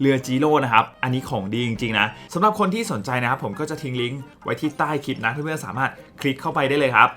เรือจีโร่นะครับ อันนี้ของดีจริงๆนะสำหรับคนที่สนใจนะครับผมก็จะทิ้งลิงก์ไว้ที่ใต้คลิปนะเพื่อนๆสามารถคลิกเข้าไปได้เลยครับ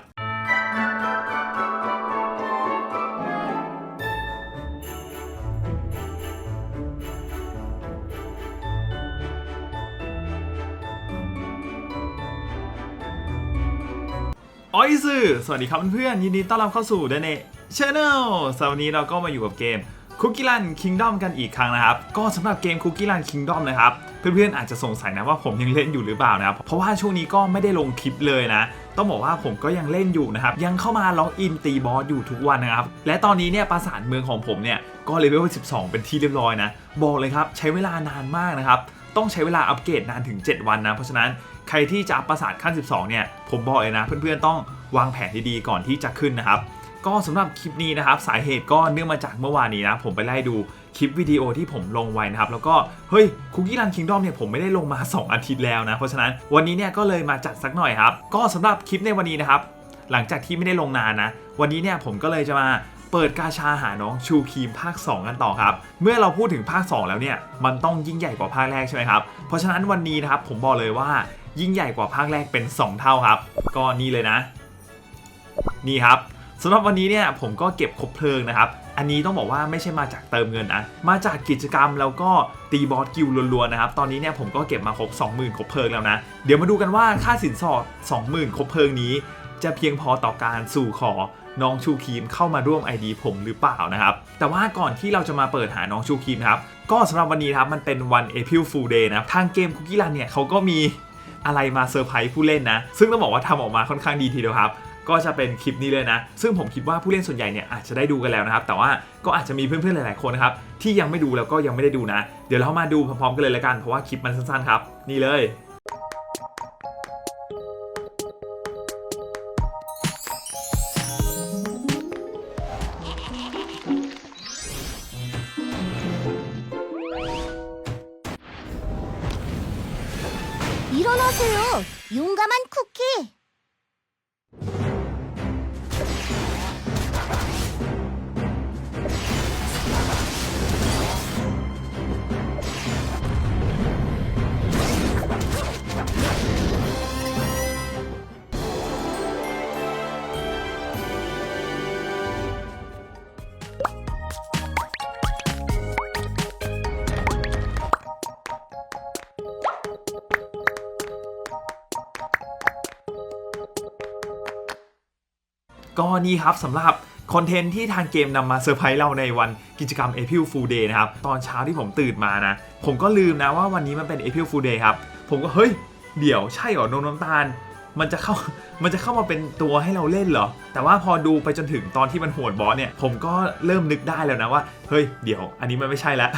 ออยซือสวัสดีครับเพื่อนๆยินดีต้อนรับเข้าสู่เดนเนชแนลสำหรับวันนี้เราก็มาอยู่กับเกม Cookie Run Kingdom กันอีกครั้งนะครับ ก็สำหรับเกม Cookie Run Kingdom นะครับเพื่อนๆอาจจะสงสัยนะว่าผมยังเล่นอยู่หรือเปล่านะครับ เพราะว่าช่วงนี้ก็ไม่ได้ลงคลิปเลยนะ ต้องบอกว่าผมก็ยังเล่นอยู่นะครับ ยังเข้ามาล็อกอินตีบอสอยู่ทุกวันนะครับ และตอนนี้เนี่ยปราสาทเมืองของผมเนี่ยก็เลเวล12 เป็นที่เรียบร้อยนะ บอกเลยครับใช้เวลานานมากนะครับ ต้องใช้เวลาอัปเกรดนานถึง 7 วันนะ เพราะฉะนั้นใครที่จะอัประสาทขั้น 12 เนี่ยผมบอกเลยนะ เพื่อนๆต้องวางแผนดีๆก่อนที่จะขึ้นนะครับ ก็สำหรับคลิปนี้นะครับสาเหตุก็เนื่องมาจากเมื่อวานนี้นะผมไปไล่ดูคลิปวิดีโอที่ผมลงไว้นะครับแล้วก็เฮ้ยคุกกี้รันคิงดอมเนี่ยผมไม่ได้ลงมา 2 อาทิตย์แล้วนะ เพราะฉะนั้นวันนี้เนี่ยก็เลยมาจัดสักหน่อยครับ ก็สำหรับคลิปในวันนี้นะครับหลังจากที่ไม่ได้ลงนานนะ วันนี้เนี่ยผมก็เลยจะมาเปิดกาชาหาน้องชูครีมภาค 2 กันต่อครับ เมื่อเราพูดถึงภาค 2 แล้วเนี่ยมันต้องยิ่งใหญ่กว่าภาคแรกใช่ไหมครับเพราะฉะนั้นวันนี้นะครับผมบอกเลยว่ายิ่งใหญ่กว่าภาคแรกเป็น 2 เท่าครับ ก็นี่เลยนะ นี่ครับ สำหรับวันนี้เนี่ยผมก็เก็บครบเพลิงนะครับ อันนี้ต้องบอกว่าไม่ใช่มาจากเติมเงินนะ มาจากกิจกรรมแล้วก็ตีบอสกิลล้วนๆนะครับ ตอนนี้เนี่ยผมก็เก็บมาครบ 20,000ครบเพลิงแล้วนะ เดี๋ยวมาดูกันว่าค่าสินสอด 20,000ครบเพลิงนี้ จะเพียงพอต่อการสู่ขอน้องชูครีมเข้ามาร่วม ID ผมหรือเปล่านะครับ แต่ว่าก่อนที่เราจะมาเปิดหาน้องชูครีมครับ ก็สำหรับวันนี้ครับมันเป็นวัน April Fool Day นะ ทางเกมคุกกี้รันเนี่ยเขาก็มีอะไรมาเซอร์ไพรส์ผู้เล่นนะ ซึ่งต้องบอกว่าทำออกมาค่อนข้างดีทีเดียวครับ ก็จะเป็นคลิปนี้เลยนะ ซึ่งผมคิดว่าผู้เล่นส่วนใหญ่เนี่ยอาจจะได้ดูกันแล้วนะครับ แต่ว่าก็อาจจะมีเพื่อนๆหลายๆคนนะครับที่ยังไม่ดูแล้วก็ยังไม่ได้ดูนะ เดี๋ยวเรามาดูพร้อมๆกันเลยละกัน เพราะว่าคลิปมันสั้นๆครับ นี่เลย 일어나세요. 용감한 쿠키. ก็นี่ครับสำหรับคอนเทนต์ที่ทางเกมนำมาเซอร์ไพรส์เราในวันกิจกรรม April Fool Day นะครับ ตอนเช้าที่ผมตื่นมานะ ผมก็ลืมนะว่าวันนี้มันเป็น April Fool Day ครับ ผมก็เฮ้ย เดี๋ยวใช่เหรอนมน้ำตาล มันจะเข้ามันจะเข้ามาเป็นตัวให้เราเล่นเหรอ แต่ว่าพอดูไปจนถึงตอนที่มันหวดบอสเนี่ย ผมก็เริ่มนึกได้แล้วนะว่า เฮ้ย เดี๋ยว อันนี้มันไม่ใช่แล้ว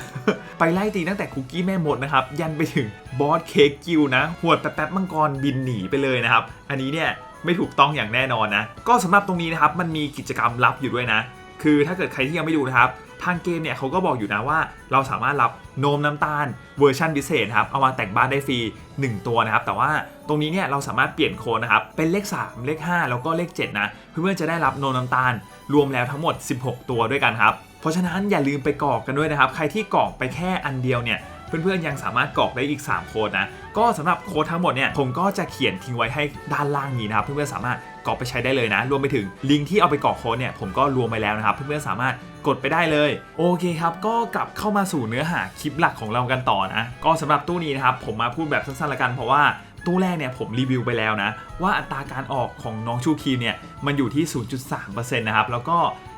ไปไล่ตีตั้งแต่คุกกี้แม่มดนะครับ ยันไปถึงบอสเค้กกิวนะหวดแป๊บๆมังกรบินหนีไปเลยนะครับ อันนี้เนี่ย ไม่ถูกต้องอย่างแน่นอนนะ ก็สำหรับตรงนี้นะครับมันมีกิจกรรมลับอยู่ด้วยนะ คือถ้าเกิดใครที่ยังไม่ดูนะครับทางเกมเนี่ยเขาก็บอกอยู่นะว่า เราสามารถรับโนมน้ำตาลเวอร์ชันพิเศษครับเอามาแต่งบ้านได้ฟรี 1 ตัวนะครับ แต่ว่าตรงนี้เนี่ยเราสามารถเปลี่ยนโค้ดนะครับเป็นเลข 3 เลข 5 แล้วก็เลข 7 นะ เพื่อนๆจะได้รับโนมน้ำตาลรวมแล้วทั้งหมด 16 ตัวด้วยกันครับ เพราะฉะนั้นอย่าลืมไปกรอกกันด้วยนะครับ ใครที่กรอกไปแค่อันเดียวเนี่ย เพื่อนๆยังสามารถกรอกได้อีก 3 โค้ดนะ ก็สำหรับโค้ดทั้งหมดเนี่ยผมก็จะเขียนทิ้งไว้ให้ด้านล่างนี้นะครับเพื่อนๆสามารถกรอกไปใช้ได้เลยนะ รวมไปถึงลิงก์ที่เอาไปกรอกโค้ดเนี่ยผมก็รวมไปแล้วนะครับ เพื่อนๆสามารถกดไปได้เลย โอเคครับ ก็กลับเข้ามาสู่เนื้อหาคลิปหลักของเรากันต่อนะ ก็สำหรับตู้นี้นะครับผมมาพูดแบบสั้นๆละกันเพราะว่าตู้แรกเนี่ยผมรีวิวไปแล้วนะ ว่าอัตราการออกของน้องชูคีมเนี่ยมันอยู่ที่ 0.3%นะครับแล้วก็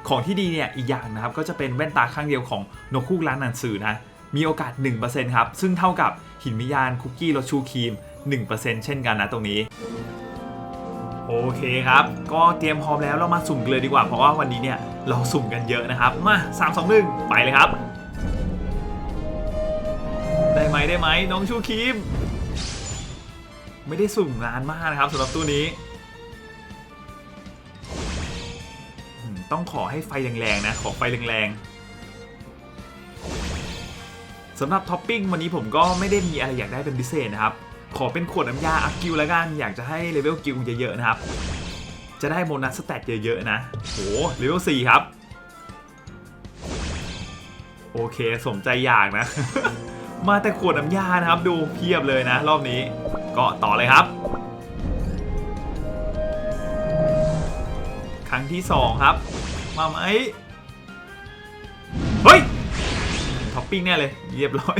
ของที่ดีเนี่ยอีกอย่างนะครับก็จะเป็นแว่นตาข้างเดียวของนกคู่ร้านหนังสือนะ มีโอกาส 1%ครับ ซึ่งเท่ากับหินวิญญาณคุกกี้รสชูครีม 1%เช่นกันนะตรงนี้ โอเคครับ ก็เตรียมพร้อมแล้วเรามาสุ่มกันเลยดีกว่า เพราะว่าวันนี้เนี่ยเราสุ่มกันเยอะนะครับ มา 3 2 1 ไปเลยครับ ได้ไหมได้ไหมน้องชูครีม ไม่ได้สุ่มนานมากนะครับสำหรับตู้นี้ต้องขอให้ไฟแรงๆนะ ขอไฟแรงๆ สำหรับท็อปปิ้งวันนี้ผมก็ไม่ได้มีอะไรอยากได้เป็นพิเศษนะครับ ขอเป็นขวดน้ำยาอัพกิลแล้วกัน อยากจะให้เลเวลกิลเยอะๆนะครับ จะได้โบนัสสแตทเยอะๆนะโหเลเวล4ครับ โอเคสมใจอยากนะ มาแต่ขวดน้ำยานะครับ ดูเพียบเลยนะ รอบนี้ก็ต่อเลยครับ ครั้งที่ 2 ครับ มาไหมเฮ้ย ท็อปปิ้งแน่เลยเรียบร้อย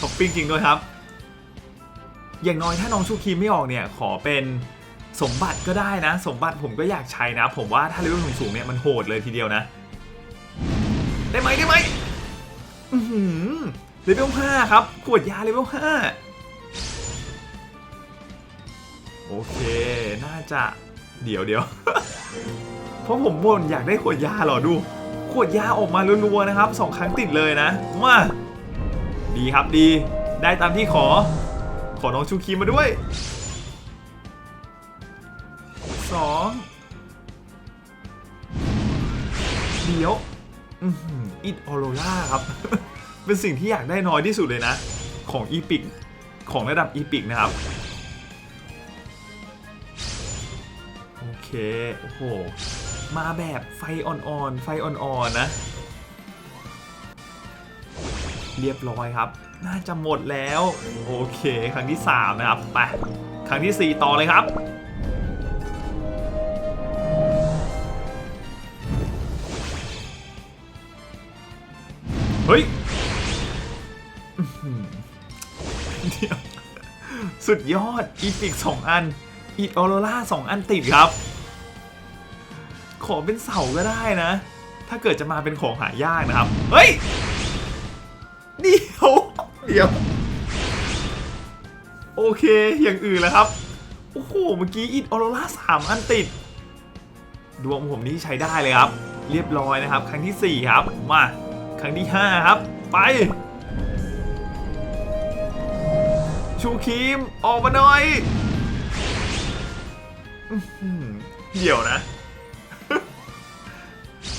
ท็อปปิ้งจริงด้วยครับ อย่างน้อยถ้าน้องชูครีมไม่ออกเนี่ยขอเป็นสมบัติก็ได้นะ สมบัติผมก็อยากใช้นะ ผมว่าถ้าเลเวลสูงๆเนี่ยมันโหดเลยทีเดียวนะ ได้ไหมได้ไหมเลเวล5ครับกวดยาเลเวล5โอเค น่าจะเดี๋ยวเดี๋ยวเพราะผมบ่นอยากได้ขวดยาหรอดู วดยาออกมารัวๆนะครับสองครั้งติดเลยนะมาดีครับดีได้ตามที่ขอ ขอน้องชูคีมาด้วยสองเดี๋ยวอิดออโรล่าครับ เป็นสิ่งที่อยากได้น้อยที่สุดเลยนะ ของอีพิกของระดับอีพิกนะครับ โอเค โอ้โห มาแบบไฟอ่อนๆ ไฟอ่อนๆนะ เรียบร้อยครับ น่าจะหมดแล้ว โอเค ครั้งที่ 3 นะครับ ไป ครั้งทีสี่4 ต่อเลยครับ เฮ้ยเดียวสุดยอด อีพิกสองอัน อีออโรล่าสองอันติดครับ ขอเป็นเสาก็ได้นะ ถ้าเกิดจะมาเป็นของหายากนะครับ เฮ้ย เดี๋ยว เดี๋ยว โอเค อย่างอื่นแล้วครับ โอ้โห เมื่อกี้อีออโรล่าสามอันติด ดวงผมนี่ใช้ได้เลยครับ เรียบร้อยนะครับ ครั้งทีสี่4 ครับ มา ครั้งที่ 5 ครับ ไป ชูครีม ออกมาหน่อยเดี๋ยวนะ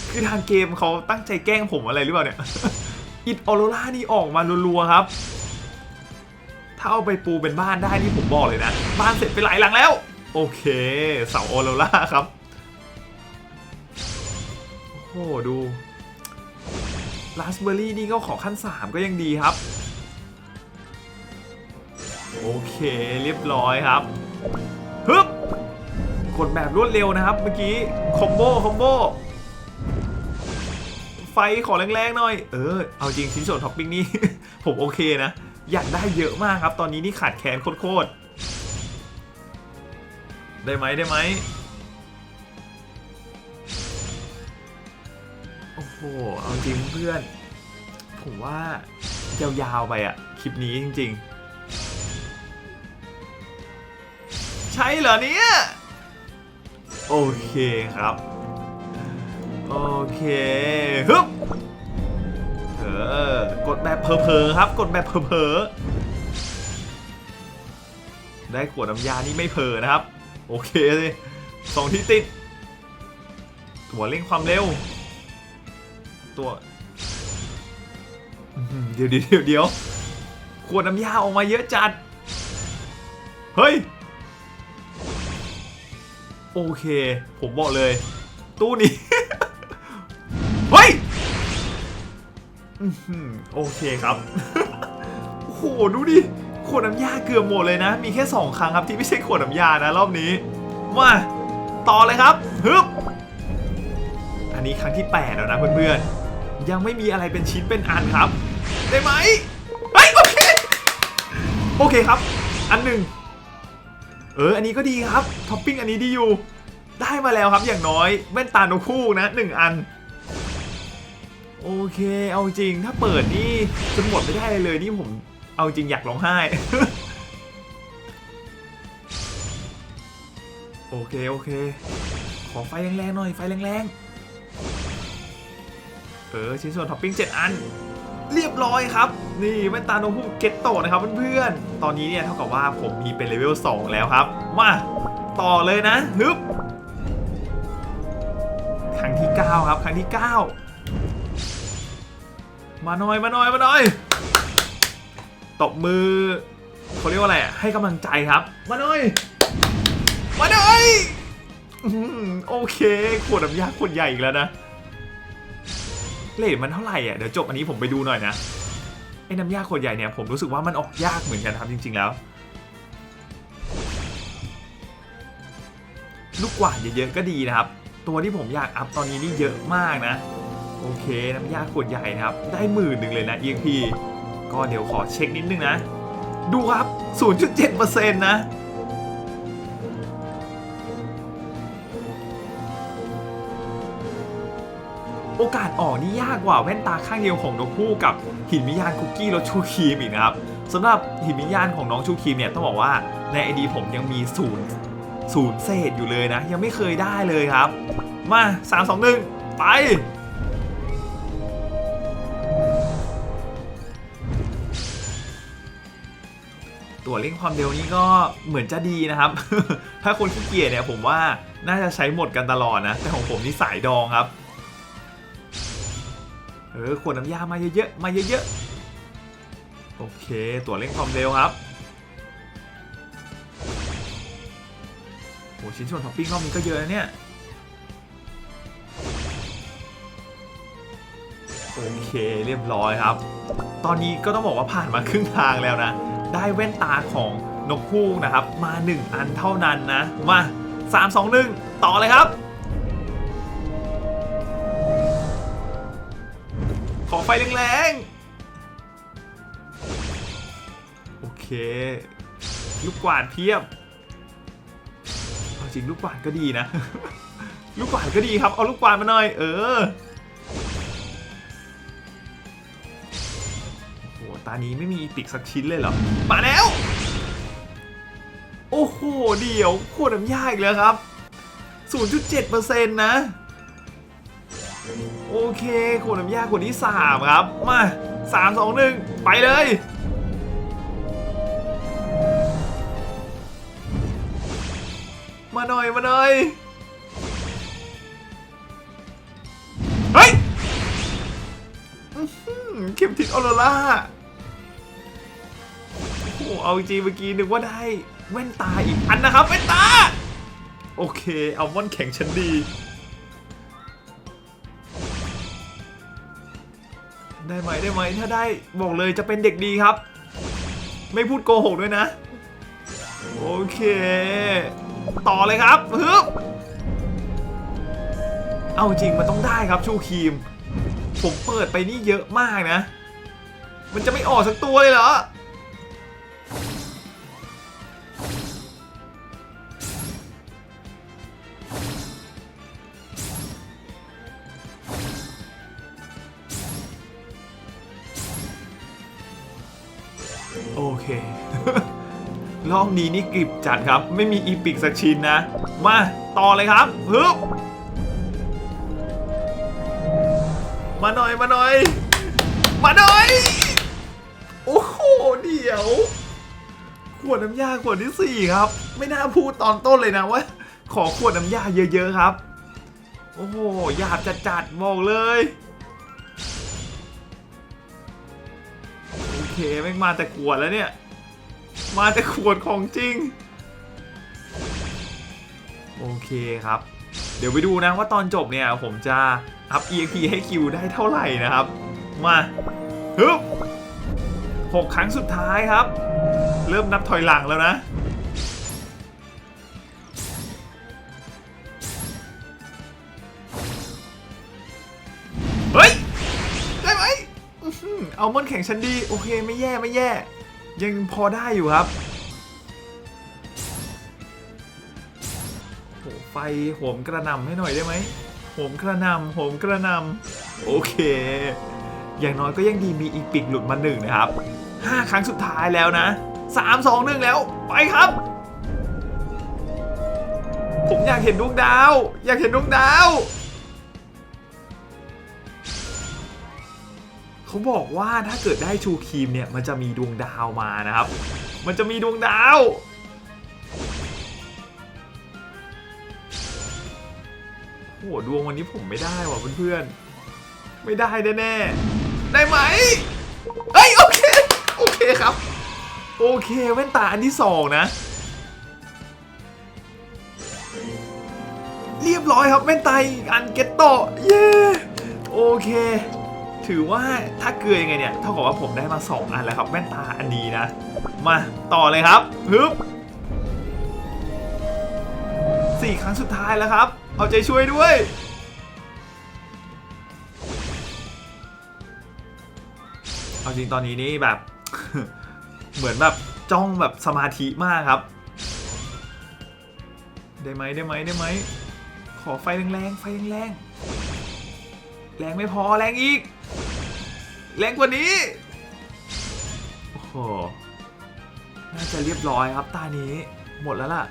คือทางเกมเขาตั้งใจแกล้งผมอะไรหรือเปล่าเนี่ยอิดออโรล่านี่ออกมารัวๆครับ ถ้าเอาไปปูเป็นบ้านได้นี่ผมบอกเลยนะ บ้านเสร็จไปหลายหลังแล้ว โอเค เสาออโรล่าครับ โอ้โหดูราสเบอร์รี่นี่ก็ขอขั้น 3 ก็ยังดีครับ โอเคเรียบร้อยครับฮึบกดแบบรวดเร็วนะครับ เมื่อกี้คอมโบคอมโบ ฟขอแรงๆหน่อย เออ เอาจริงชิ้นส่วนท็อปปิ้งนี่ ผมโอเคนะ อยากได้เยอะมากครับ ตอนนี้นี่ขาดแคลนโคตรๆ ได้ไหมได้ไหมโอ้โห เอาจริงเพื่อน ผมว่ายาวๆไปอะคลิปนี้จริง ๆ ใช่เหรอเนี่ย โอเคครับ โอเคฮึบเออกดแบบเพอๆครับ กดแบบเพอๆได้ขวดน้ำยานี่ไม่เพอนะครับ โอเคเลยสองที่ติด ตัวเร่งความเร็ว ตัวอื้อหือเดี๋ยวเดี๋ยวเดี๋ยวเดี๋ยวขวดน้ำยาออกมาเยอะจัด เฮ้ย โอเค ผมบอกเลย ตู้นี้ เฮ้ยโอเคครับ โอ้โห ดูดิ ขวดน้ำยาเกือบหมดเลยนะ มีแค่ 2 ครั้งครับที่ไม่ใช่ขวดน้ำยานะรอบนี้ มา ต่อเลยครับฮึบอันนี้ครั้งที่ 8 แล้วนะเพื่อนๆ ยังไม่มีอะไรเป็นชิ้นเป็นอันครับ ได้ไหมเฮ้ยโอเคโอเคครับ อันหนึ่งเออ อันนี้ก็ดีครับ ท็อปปิ้งอันนี้ดีอยู่ ได้มาแล้วครับอย่างน้อยแว่นตานกคู่นะหนึ่งอัน โอเค เอาจริงถ้าเปิดนี่จะหมดไม่ได้เลยเลยนี่ผมเอาจริงอยากร้องไห้ โอเค โอเค ขอไฟแรงๆหน่อยไฟแรงๆ เออชิ้นส่วนท็อปปิ้ง7 อัน เรียบร้อยครับ นี่แว่นตาโนฮูเกตโตะนะครับเพื่อนๆ ตอนนี้เนี่ยเท่ากับว่าผมมีเป็นเลเวล 2 แล้วครับ มา ต่อเลยนะฮึบครั้งที่ 9 ครับ ครั้งที่ 9 มาหน่อยมาหน่อยมาหน่อยตบมือเขาเรียกว่าอะไรอะให้กำลังใจครับ มาหน่อยมาหน่อยอโอเคขวดน้ำยาขวดใหญ่อีกแล้วนะเลทมันเท่าไหร่อะเดี๋ยวจบอันนี้ผมไปดูหน่อยนะไอ้น้ำยาขวดใหญ่เนี่ยผมรู้สึกว่ามันออกยากเหมือนกันครับจริง ๆ แล้ว ลูกกวาดเยอะๆก็ดีนะครับ ตัวที่ผมอยากอัพตอนนี้นี่เยอะมากนะ โอเค น้ำยาขวดใหญ่นะครับ ได้หมื่นหนึ่งเลยนะ EXP ก็เดี๋ยวขอเช็คนิดนึงนะ ดูครับ 0.7%นะโอกาสออกนี่ยากกว่าแว่นตาข้างเดียวของนกคู่กับหินมิยานคุกกี้รสชูครีมอีกนะครับสำหรับหินมิยานของน้องชูครีมเนี่ยต้องบอกว่าในไอดีผมยังมีศูนย์ศูนย์เศษอยู่เลยนะ ยังไม่เคยได้เลยครับ มา 3 2 1 ไป ตัวเร่งความเร็วนี่ก็เหมือนจะดีนะครับ ถ้าคนขี้เกียจเนี่ยผมว่าน่าจะใช้หมดกันตลอดนะ แต่ของผมนี่สายดองครับ เออขวดน้ำยามาเยอะๆ มาเยอะๆ โอเค ตัวเร่งความเร็วครับโหชิ้นส่วนท็อปปิ้งรอบนี้ก็เยอะนะเนี่ย โอเคเรียบร้อยครับ ตอนนี้ก็ต้องบอกว่าผ่านมาครึ่งทางแล้วนะ ได้แว่นตาของนกคู่นะครับ มา 1 อันเท่านั้นนะ มา 3 2 1 ต่อเลยครับ ขอไฟแรงๆ โอเค ลูกกวาดเพียบ เอาจริงลูกกวาดก็ดีนะ ลูกกวาดก็ดีครับ เอาลูกกวาดมาหน่อย เออ อ้โหตานี้ไม่มีอีปิกสักชิ้นเลยเหรอ มาแล้ว โอ้โห เดี๋ยวขวดน้ำยาอีกแล้วครับ 0.7%นะ โอเคขวดน้ำยาขวดที่ 3 ครับ มา 3 2 1 ไปเลย มาหน่อย มาหน่อยเฮ้ยเข็มทิศออโรรา อ้เอาจริงเมื่อกี้นึกว่าได้แว่นตาอีกอันนะครับแว่นตา โอเคเอามอนแข็งชั้นดีได้ไหมได้ไหมถ้าได้บอกเลยจะเป็นเด็กดีครับ ไม่พูดโกหกด้วยนะ โอเค ต่อเลยครับฮึบเอาจริงมันต้องได้ครับชูครีม ผมเปิดไปนี่เยอะมากนะ มันจะไม่ออกสักตัวเลยเหรอ นี้นี่กริบจัดครับ ไม่มีอีพิกสักชิ้นนะ มาต่อเลยครับฮึบมาหน่อยมาหน่อย มาหน่อย โอ้โหเดี๋ยว ขวดน้ำยาขวดที่สี่ครับ ไม่น่าพูดตอนต้นเลยนะว่า ขอขวดน้ำยาเยอะๆครับ โอ้โหหยาบจัดๆบอกเลยโอเคแม่มาแต่ขวดแล้วเนี่ย มาแต่ขวดของจริง โอเคครับ เดี๋ยวไปดูนะว่าตอนจบเนี่ยผมจะอัพ EXP ให้คิวได้เท่าไหร่นะครับ มาฮึบหกครั้งสุดท้ายครับ เริ่มนับถอยหลังแล้วนะ เฮ้ย ได้ไหมอื้อหือเอามอนแข่งชั้นดี โอเค ไม่แย่ ไม่แย่ ยังพอได้อยู่ครับโหไฟโหมกระนำให้หน่อยได้ไหมโหมกระนำโหมกระนำโอเค อย่างน้อยก็ยังดีมีอีกปิกหลุดมาหนึ่งนะครับห้าครั้งสุดท้ายแล้วนะสามสองหนึ่งแล้วไปครับ ผมอยากเห็นดวงดาว อยากเห็นดวงดาว เขาบอกว่าถ้าเกิดได้ชูครีมเนี่ยมันจะมีดวงดาวมานะครับ มันจะมีดวงดาวโหดวงวันนี้ผมไม่ได้ว่ะเพื่อนๆ ไม่ได้แน่ๆ ได้ไหมเอ้ยโอเค โอเคครับ โอเคแว่นตาอันที่สองนะ เรียบร้อยครับแว่นตาอันเกตโตเย้โอเค ถือว่าถ้าเกลือยังไงเนี่ยเท่ากับว่าผมได้มาสองอันแล้วครับแว่นตาอันนี้นะ มาต่อเลยครับฮึบสี่ครั้งสุดท้ายแล้วครับ เอาใจช่วยด้วยเอาจริงตอนนี้นี่แบบ เหมือนแบบจ้องแบบสมาธิมากครับ ได้ไหมได้ไหมได้ไหมขอไฟแรงๆไฟแรงๆแรงไม่พอแรงอีก แรงกว่านี้ โอ้โห น่าจะเรียบร้อยครับตานี้ หมดแล้วล่ะ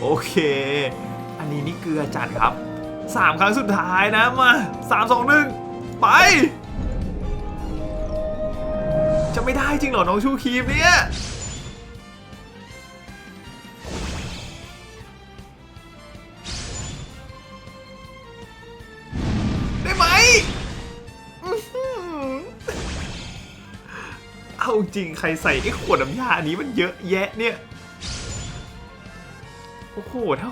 โอเค อันนี้นี่เกลือจัดครับสามครั้งสุดท้ายนะมาสามสองหนึ่งไป จะไม่ได้จริงเหรอ น้องชูครีมเนี่ย ริงใครใส่ไอ้ขวดน้ำยาอันนี้มันเยอะแยะเนี่ย โอ้โหถ้า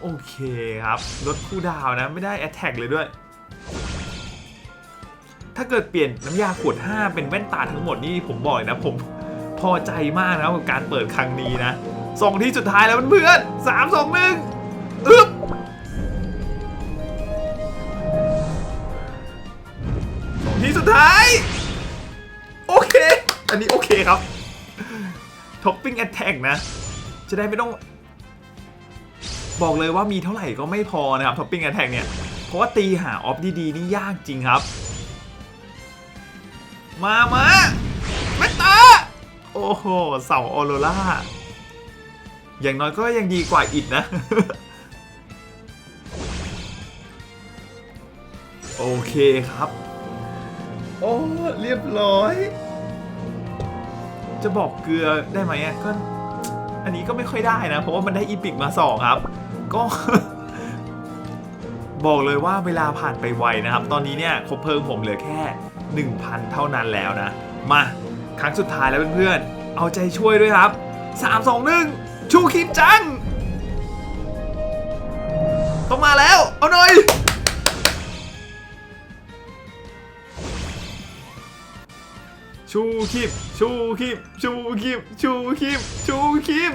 โอเคครับลดคู่ดาวนะไม่ได้แอตแทกเลยด้วย ถ้าเกิดเปลี่ยนน้ำยาขวด 5 เป็นแว่นตาทั้งหมดนี่ผมบอกเลยนะ ผมพอใจมากนะกับการเปิดครั้งนี้นะสองที่สุดท้ายแล้วเพื่อนสามสองหนึ่งอึ๊บ คครับท็อปปิ้งแอ t แทกนะ จะได้ไม่ต้อง บอกเลยว่ามีเท่าไหร่ก็ไม่พอนะครับท็อปปิ้งแอ t แทกเนี่ย เพราะว่าตีหาออฟดีๆนี่ยากจริงครับ มามาเมตตาโอ้โห เสาออโรล่า อย่างน้อยก็ยังดีกว่าอิดนะ โอเคครับ โอ้ เรียบร้อย จะบอกเกลือได้ไหมอะก็อันนี้ก็ไม่ค่อยได้นะ เพราะว่ามันได้อีพิกมาสองครับ ก็ บอกเลยว่าเวลาผ่านไปไวนะครับ ตอนนี้เนี่ยคบเพิ่มผมเหลือแค่ 1,000 เท่านั้นแล้วนะ มาครั้งสุดท้ายแล้วเพื่อนๆ เอาใจช่วยด้วยครับ 3 2 1 ชูคิดจัง ต้องมาแล้ว เอาหน่อย ชูคิมชูคิมชูคิมชูคิมชูคิม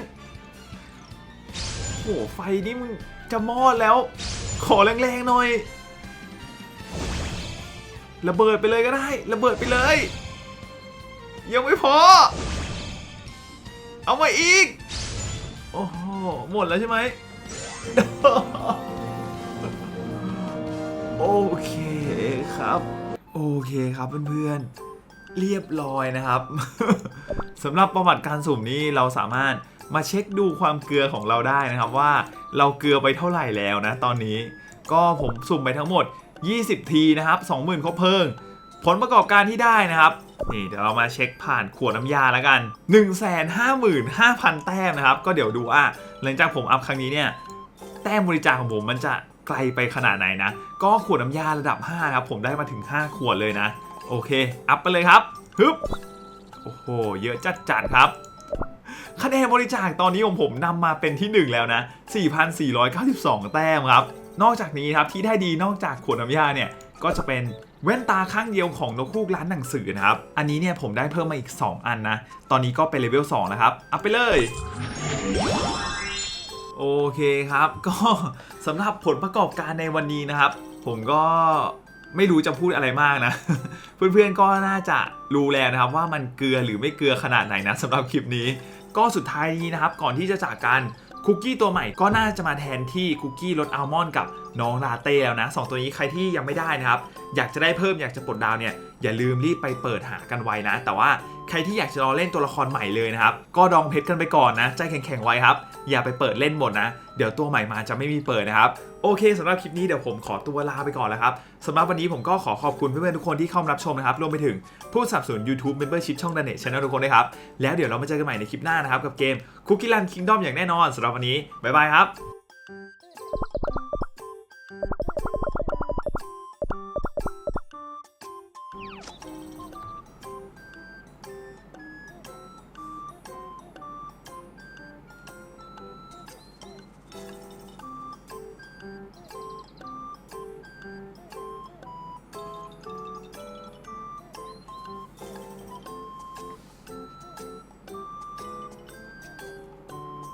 โอ้โหไฟนี่มึงจะมอดแล้ว ขอแรงๆหน่อย ระเบิดไปเลยก็ได้ ระเบิดไปเลย ยังไม่พอ เอามาอีก โอ้โหหมดแล้วใช่ไหม โอเคครับ โอเคครับเพื่อนๆ เรียบร้อยนะครับ สำหรับประวัติการสุ่มนี้เราสามารถมาเช็คดูความเกลือของเราได้นะครับว่าเราเกลือไปเท่าไหร่แล้วนะตอนนี้ ก็ผมสุ่มไปทั้งหมด 20 ทีนะครับ 20,000ครบเพลิง ผลประกอบการที่ได้นะครับ นี่เดี๋ยวเรามาเช็คผ่านขวดน้ำยาแล้วกัน 155,000 แต้มนะครับ ก็เดี๋ยวดูอะหลังจากผมอัพครั้งนี้เนี่ยแต้มบริจาคของผมมันจะไกลไปขนาดไหนนะ ก็ขวดน้ำยาระดับ 5 ครับ ผมได้มาถึง 5 ขวดเลยนะ โอเค อัพไปเลยครับฮึบโอ้โห เยอะจัดๆครับ คะแนนบริจาคตอนนี้ของผมนำมาเป็นที่ 1 แล้วนะ 4,492 แต้มครับ นอกจากนี้ครับที่ได้ดีนอกจากขวดน้ำยาเนี่ย ก็จะเป็นแว่นตาข้างเดียวของนกคูกร้านหนังสือนะครับ อันนี้เนี่ยผมได้เพิ่มมาอีก 2 อันนะ ตอนนี้ก็เป็นเลเวล2แล้วครับ อัพไปเลยโอเคครับ ก็สำหรับผลประกอบการในวันนี้นะครับ ผมก็ ไม่รู้จะพูดอะไรมากนะ เพื่อนๆก็น่าจะรู้แล้วนะครับว่ามันเกลือหรือไม่เกลือขนาดไหนนะสำหรับคลิปนี้ ก็สุดท้ายนี้นะครับก่อนที่จะจากกันคุกกี้ตัวใหม่ก็น่าจะมาแทนที่คุกกี้รสอัลมอนด์กับ น้องลาเต้แล้วนะสองตัวนี้ใครที่ยังไม่ได้นะครับ อยากจะได้เพิ่มอยากจะปลดดาวเนี่ยอย่าลืมรีบไปเปิดหากันไว้นะ แต่ว่าใครที่อยากจะรอเล่นตัวละครใหม่เลยนะครับ ก็ดองเพชรกันไปก่อนนะใจแข็งๆไว้ครับ อย่าไปเปิดเล่นหมดนะ เดี๋ยวตัวใหม่มาจะไม่มีเปิดนะครับ โอเคสำหรับคลิปนี้เดี๋ยวผมขอตัวลาไปก่อนแล้วครับสำหรับวันนี้ผมก็ขอขอบคุณเพื่อนๆทุกคนที่เข้ามารับชมนะครับรวมไปถึงผู้สนับสนุน YouTube Membership ช่อง d a n e t Channel ทุกคนด้วยครับแล้วเดี๋ยวเรามาเจอกันใหม่ในคลิปหน้านะครับกับเกม Cookie Run Kingdom อย่างแน่นอนสำหรับวันนี้บ๊ายบายครับ